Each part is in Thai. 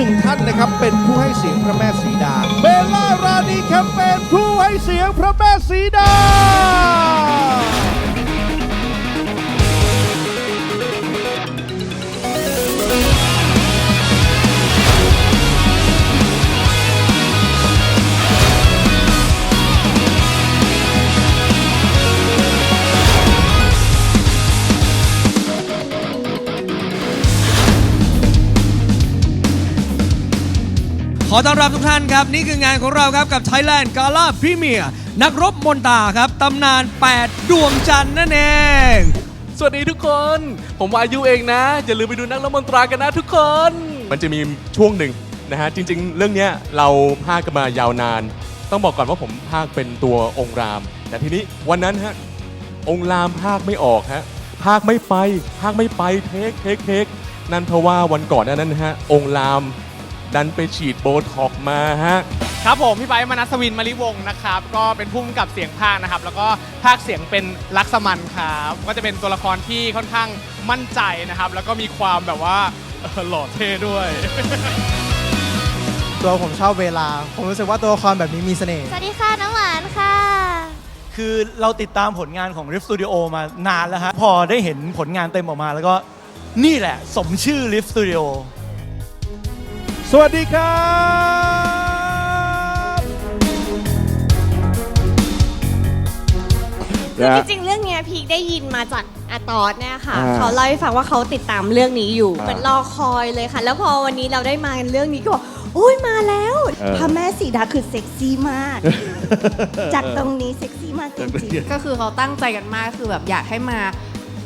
หนึ่งท่านนะครับเป็นผู้ให้เสียงพระแม่สีดาเบลล่ารานีแคมเปญผู้ให้เสียงพระแม่สีดา ขอต้อนรับทุกท่านครับ นี่คืองานของเราครับกับ Thailand Gala Premier นักรบมนตาครับตำนาน 8 ดวงจันทร์นั่นเอง สวัสดีทุกคน ผมวายุเองนะ อย่าลืมไปดูนักละมนตรากันนะทุกคน มันจะมีช่วงหนึ่งนะฮะ จริง ๆ เรื่องเนี้ยเราพากกันมายาวนาน ต้องบอกก่อนว่าผมพากเป็นตัวองค์ราม แต่ทีนี้วันนั้นฮะองค์รามพากไม่ออกฮะพากไม่ไปพากไม่ไปเทคเทคเทคนั่นเพราะว่าวันก่อนหนานั้นฮะองค์ราม ดันไปฉีดโบท็อกซ์มาฮะ ครับผมพี่ไบร์ทมนัสวินมาริวงศ์นะครับ ก็เป็นผู้กำกับเสียงภาคนะครับ แล้วก็ภาคเสียงเป็นลักษมันครับ ก็จะเป็นตัวละครที่ค่อนข้างมั่นใจนะครับ แล้วก็มีความแบบว่าเอ่อหล่อเท่ด้วย ตัวผมชอบเวลา ผมรู้สึกว่าตัวละครแบบนี้มีเสน่ห์ สวัสดีค่ะน้ำหวานค่ะ คือเราติดตามผลงานของ Rift Studio มานานแล้วฮะ พอได้เห็นผลงานเต็มออกมาแล้วก็นี่แหละ สมชื่อ Rift Studio สวัสดีครับคือจริงๆเรื่องเนี้ยพีคได้ยินมาจากอาตอสเนี่ยค่ะ อ่าเขาเล่าให้ฟังว่าเขาติดตามเรื่องนี้อยู่เหมือนรอคอยเลยค่ะ แล้วพอวันนี้เราได้มาเรื่องนี้ก็บอกโอ้ยมาแล้วพระแม่สีดาคือเซ็กซี่มาก จากตรงนี้เซ็กซี่มากจริงๆ ก็คือเขาตั้งใจกันมากคือแบบอยากให้มา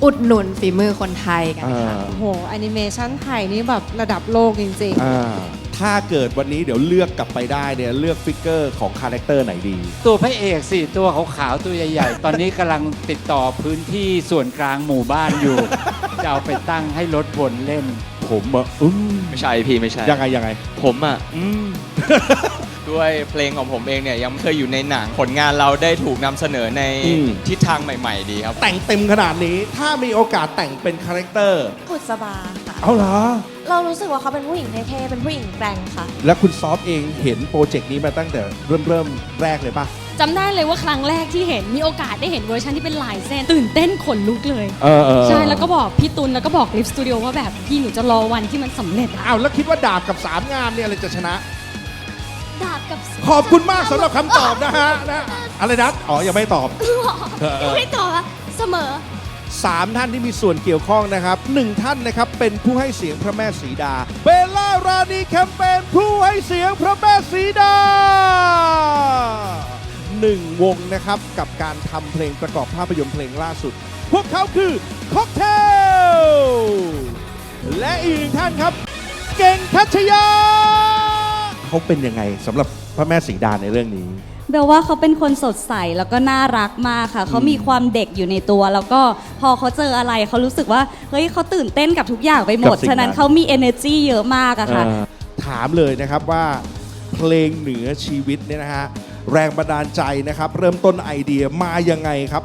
อุดหนุนฝีมือคนไทยกันค่ะโอ้โหแอนิเมชันไทยนี่แบบระดับโลกจริงๆถ้าเกิดวันนี้เดี๋ยวเลือกกลับไปได้เนี่ยเลือกฟิกเกอร์ของคาแรคเตอร์ไหนดี ตัวพระเอกสิตัวขาวๆตัวใหญ่ๆ ตอนนี้กำลังติดต่อพื้นที่ส่วนกลางหมู่บ้านอยู่ จะเอาไปตั้งให้รถวนเล่น ผมอะอืมไม่ใช่พี่ไม่ใช่ ยังไงยังไง ผมอะ อืม ด้วยเพลงของผมเองเนี่ยยังไม่เคยอยู่ในหนังผลงานเราได้ถูกนำเสนอในอืม ทิศทางใหม่ ๆ ดีครับ แต่งเต็มขนาดนี้ถ้ามีโอกาสแต่งเป็นคาแรคเตอร์บุษบาค่ะ เอาเหรอ เรารู้สึกว่าเขาเป็นผู้หญิงเท่ๆ เป็นผู้หญิงแกร่งค่ะ แล้วคุณซอฟเองเห็นโปรเจกต์นี้มาตั้งแต่เริ่มเริ่มแรกเลยป่ะ จำได้เลยว่าครั้งแรกที่เห็นมีโอกาสได้เห็นเวอร์ชันที่เป็นลายเส้น ตื่นเต้นขนลุกเลย เออเออใช่ แล้วก็บอกพี่ตุลแล้วก็บอกลิฟสตูดิโอว่าแบบพี่หนูจะรอวันที่มันสำเร็จอะอ้าวแล้วคิดว่าดาบกับสามงามเนี่ยอะไรจะชนะ ดาบกับขอบคุณมากสำหรับคำตอบนะฮะนะอะไรนะอ๋อยังไม่ตอบ ยังไม่ตอบอะเสมอ สามท่านที่มีส่วนเกี่ยวข้องนะครับหนึ่งท่านนะครับเป็นผู้ให้เสียงพระแม่สีดา เบลล่ารานีแคมเปญผู้ให้เสียงพระแม่สีดาหนึ่งวงนะครับกับการทำเพลงประกอบภาพยนตร์เพลงล่าสุด พวกเขาคือค็อกเทลและอีกหนึ่งท่านครับ เก่งทัชยา เขาเป็นยังไงสำหรับพระแม่สีดาในเรื่องนี้ เบลว่าเขาเป็นคนสดใสแล้วก็น่ารักมากค่ะ เขามีความเด็กอยู่ในตัว แล้วก็พอเขาเจออะไรเขารู้สึกว่าเฮ้ยเขาตื่นเต้นกับทุกอย่างไปหมด กับสิ่งนั้นฉะนั้น เขามี energy เยอะมากอะค่ะเอ่อถามเลยนะครับว่าเพลงเหนือชีวิตเนี่ยนะฮะแรงบันดาลใจนะครับ เริ่มต้นไอเดียมายังไงครับ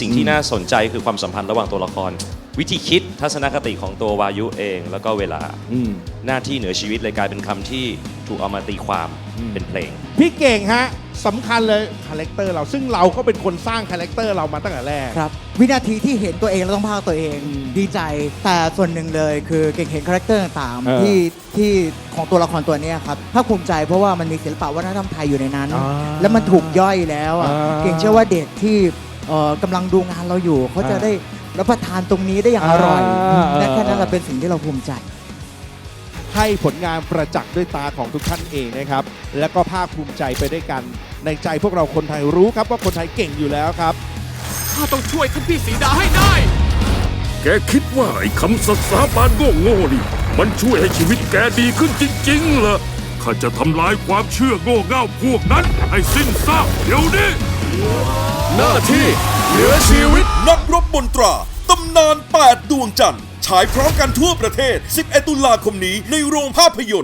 สิ่งที่น่าสนใจคือความสัมพันธ์ระหว่างตัวละคร วิธีคิดทัศนคติของตัววายุเอง แล้วก็เวลาอืม หน้าที่เหนือชีวิตเลยกลายเป็นคำที่ถูกเอามาตีความอืม เป็นเพลง พี่เก่งฮะสำคัญเลยคาแรคเตอร์เราซึ่งเราก็เป็นคนสร้างคาแรคเตอร์เรามาตั้งแต่แรก ครับ วินาทีที่เห็นตัวเองแล้วต้องพากตัวเองดีใจแต่ส่วนหนึ่งเลยคือเก่งเห็นคาแรคเตอร์ต่างเออๆที่ที่ของตัวละครตัวเนี้ยครับภาคภูมิใจเพราะว่ามันมีศิลปะวัฒนธรรมไทยอยู่ในนั้น อ่าแล้วมันถูกย่อยแล้วอะอ่า เก่งเชื่อว่าเด็กที่ เอ่อกำลังดูงานเราอยู่เขาจะอ่าได้รับประทานตรงนี้ได้อย่างอร่อยอ่า และแค่นั้นอ่าแหละเป็นสิ่งที่เราภูมิใจ ให้ผลงานประจักษ์ด้วยตาของทุกท่านเองนะครับ แล้วก็ภาคภูมิใจไปด้วยกัน ในใจพวกเราคนไทยรู้ครับว่าคนไทยเก่งอยู่แล้วครับ ข้าต้องช่วยท่านพี่สีดาให้ได้ แกคิดว่าไอ้คำสัตย์สาบานโง่โง่ๆนี่มันช่วยให้ชีวิตแกดีขึ้นจริงๆเหรอ ข้าจะทำลายความเชื่อโง่เง่าพวกนั้น ให้สิ้นซากเดี๋ยวนี้ หน้าที่เหลือชีวิตนักรบบนตราตำนาน 8 ดวงจันทร์ฉายพร้อมกันทั่วประเทศ 11 ตุลาคมนี้ในโรงภาพยนตร์